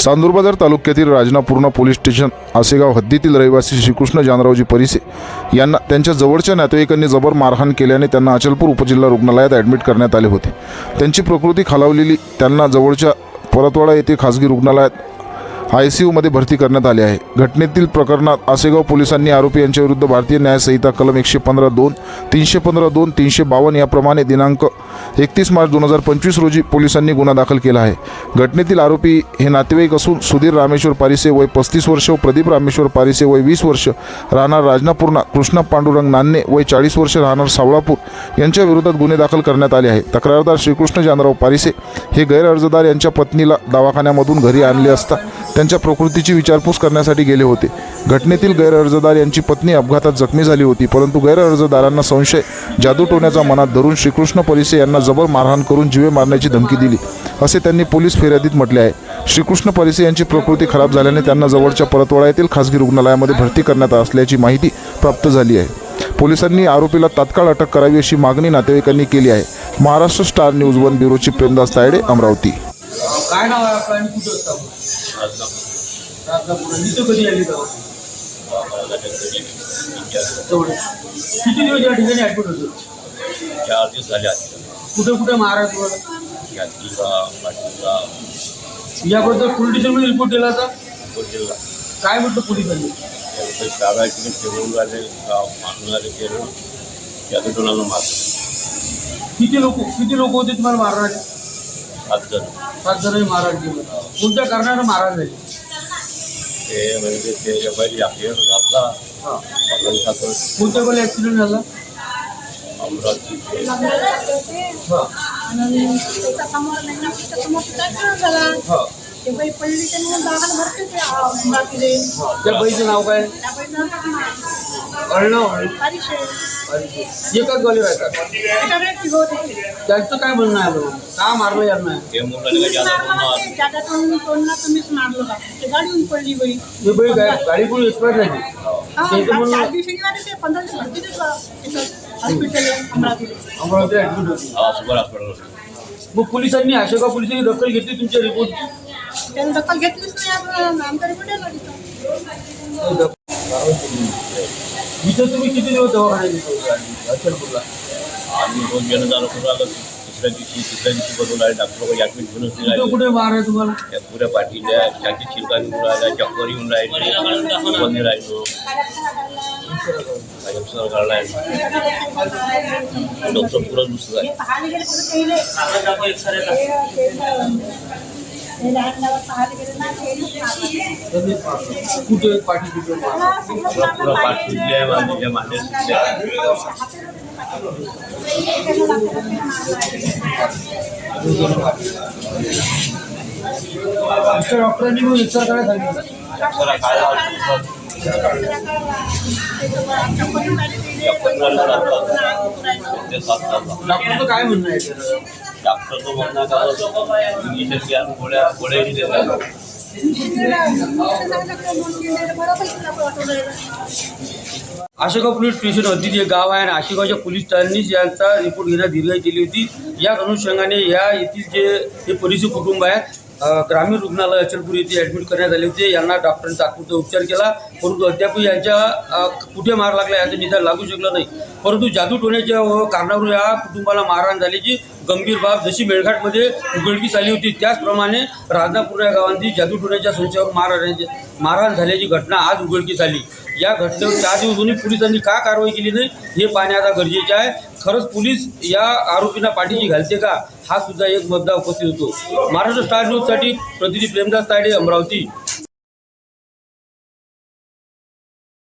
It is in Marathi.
चांदूरबाजार तालुक्यातील राजनापूर्णा पोलीस स्टेशन आसेगाव हद्दीतील रहिवासी श्रीकृष्ण जानरावजी परिसे यांना त्यांच्या जवळच्या नातेवाईकांनी जबर मारहाण केल्याने त्यांना अचलपूर उपजिल्हा रुग्णालयात ॲडमिट करण्यात आले होते. त्यांची प्रकृती खालावलेली त्यांना जवळच्या परतवाडा येथे खासगी रुग्णालयात आय सी यूमध्ये भरती करण्यात आले आहे. घटनेतील प्रकरणात आसेगाव पोलिसांनी आरोपी यांच्याविरुद्ध भारतीय न्यायसंहिता कलम एकशे पंधरा दोन तीनशे पंधरा दोन तीनशे बावन्न याप्रमाणे दिनांक एकतीस मार्च दोन हजार पंचवीस रोजी पोलिसांनी गुन्हा दाखल केला आहे. घटनेतील आरोपी हे नातेवाईक असून सुधीर रामेश्वर पारिसे वय पस्तीस वर्ष व प्रदीप रामेश्वर पारिसे वय वीस वर्ष राहणार राजनापूर्णा कृष्णा पांडुरंग नान्ने वय चाळीस वर्ष राहणार सावळापूर यांच्या विरोधात गुन्हे दाखल करण्यात आले आहे तक्रारदार श्रीकृष्ण जानराव पारिसे हे गैरअर्जदार यांच्या पत्नीला दवाखान्यामधून घरी आणले असता त्यांच्या प्रकृतीची विचारपूस करण्यासाठी गेले होते. घटनेतील गैरअर्जदार यांची पत्नी अपघातात जखमी झाली होती परंतु गैरअर्जदारांना संशय जादूटोण्याचा मनात धरून श्रीकृष्ण परिसे यांना जबर मारहाण करून जीवे मारण्याची धमकी दिली. असे त्यांनी पोलीस फिर्यादीत म्हटले आहे. श्रीकृष्ण परिसे यांची प्रकृती खराब झाल्याने त्यांना जवळच्या परतवाडा येथील खासगी रुग्णालयामध्ये भरती करण्यात असल्याची माहिती प्राप्त झाली आहे. पोलिसांनी आरोपीला तात्काळ अटक करावी अशी मागणी नातेवाईकांनी केली आहे. महाराष्ट्र स्टार न्यूज वन ब्युरोची प्रेमदास तायडे अमरावती. काय नाव आहे आणि कुठं किती दिवस या ठिकाणी ऍडमिट होतो? चार दिवस झाले आहेत कुठे कुठे महाराष्ट्रावर यात्रीला पाटीलला याबद्दल पोलीस स्टेशनमध्ये रिपोर्ट दिला होता काय म्हटलं पोलिसांनी त्यानंतर मारून यातून कोणाला मारलं किती लोक किती लोक होते तुम्हाला मारणारे सात जण. सात जण महाराज केलं कोणत्या कारणानं महाराज झाले ते म्हणजे ते ॲक्सिडेंट झाला हा. कोणत्या वेळेला ऍक्सिडेंट झाला? ते हा नाही हा बाई पडली ते मग दवाखाना भरते ते आ, बाकीले त्या बाईचं नाव काय त्या बाईचं अर्णव. एकाच. त्यांचं काय म्हणणं आहे? का मारलं यांना ते मुलाला तुम्हीच मारलं. ते गाडीहून पडली बाई हे गाडी पण एक्सपायर झाली हा, त्याचं म्हणणं- पंधरा हॉस्पिटल अमरावतीला. अमरावती. ऍडमिट होती हा सुपर हॉस्पिटल मग पोलिसांनी अशोका पोलिसांनी दखल घेतली तुमच्या रिपोर्ट त्याने दखल घेतलीच नाही आपण आमचा रिपोर्ट आला तिथं इथं तुम्ही किती दिवस दवाखान्यात होते अचलपूरला. आम्ही रोज येणं जाणं करून आलो. दुसऱ्या दिवशी तिसऱ्या दिवशी बदलून आले डॉक्टर लोक ॲडमिट घेऊनच नाही कुठे राहिले कुठे मार आहे तुम्हाला? त्या पुऱ्या पाठील्या छाती शिरका निघून राहिल्या चक्कर येऊन राहिले बंदी राहिलो. डॉक्टर पुरं दुसरं आहे पाहायला गेले कुठे ते लहान पाहायला गेले ना ते त्यांनीच मारलं. कुठे पाठी कुठे मारलं. पुरा पुरा पाठ सुजली आहे माझ्या मांड्या सुजल्या आहे. तुमच्या डॉक्टरांनी मग विचार करायला सांगितलं डॉक्टरचं काय म्हणणं आहे? डॉक्टरचं म्हणणं काय होतं इंजेक्शन घ्या गोळ्या गोळ्याही देतात आशेगाव पोलीस स्टेशन हद्दीत एक गाव आहे आणि आशेगावच्या पोलीस ठाण्यांनीच यांचा रिपोर्ट घेण्यात दिरगाई केली होती. या अनुषंगाने या येथील जे हे परिसर कुटुंब आहे अ, ग्रामीण रुग्णालय अचलपूर येथे ॲडमिट करण्यात आले होते. यांना डॉक्टरांनी तात्पुरता उपचार केला. परंतु अद्याप यांच्या कुठे मार लागला याचं निदान लागू शकलं नाही. परंतु जादू टोण्याच्या कारणावरून या कुटुंबाला मारहाण झाल्याची गंभीर बाब जशी मेळघाटमध्ये उघडकीस आली होती त्याचप्रमाणे राजनापूर या गावांनी जादू टोण्याच्या संशयावर मारहाण मारहाण झाल्याची घटना आज उघडकीस आली. या घटनेवर चार दिवस पोलिसांनी का कारवाई केली नाही हे पाहणे आता गरजेचे आहे. खरंच पोलीस या आरोपींना पाठीशी घालते का? हा सुद्धा एक मुद्दा उपस्थित होतो. महाराष्ट्र स्टार न्यूजसाठी प्रतिनिधी प्रेमदास तायडे अमरावती.